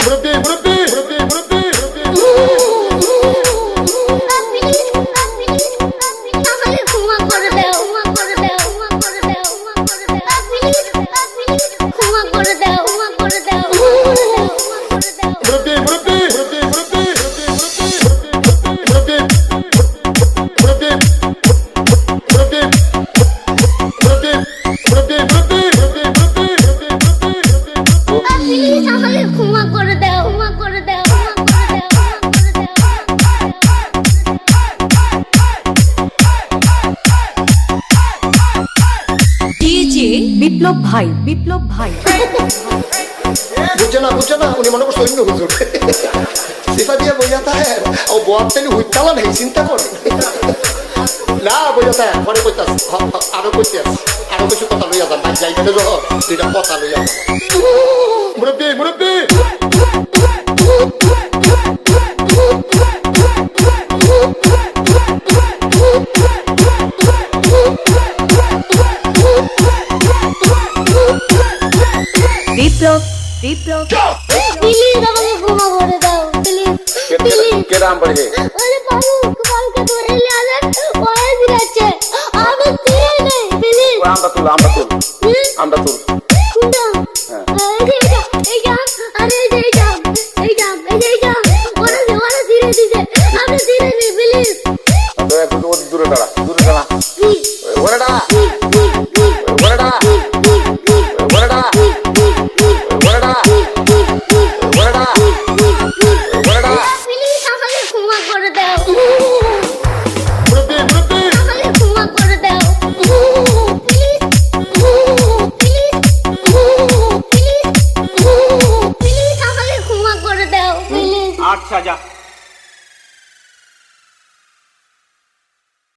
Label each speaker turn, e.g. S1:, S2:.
S1: What up, man? What up,
S2: Murupi. বিপ্লব ভাই বিপ্লব ভাই।
S3: না উনি মনে করছে অন্য হুজুর। সেটা দিয়ে বোঝাতে হ্যাঁ ও বোয়ার তেলে হুইতালা নেই, চিন্তা করে। না বোঝাতে হ্যাঁ পরে কইতে আরও কইতে আরও কিছু কথা লইয়া যান যাই গেলে দুইটা কথা লইয়া
S2: বিপ্লব বিপ্লব
S1: প্লিজ আমাকে ক্ষমা করে দাও প্লিজ প্লিজ
S4: কেরাম পড়ে
S1: ওরে বাবু কালকে ধরে নিয়ে আসেন ওরে দিচ্ছে আমি দিয়ে নেই প্লিজ
S4: আমরা তুল আমরা তুল। আমরা তুল।
S1: কোনটা আরে ওরে ওরে ধীরে ধীরে নেই প্লিজ
S4: দূরে দাঁড়া দূরে দাঁড়া। ওরে দাঁড়া।
S5: ゃ。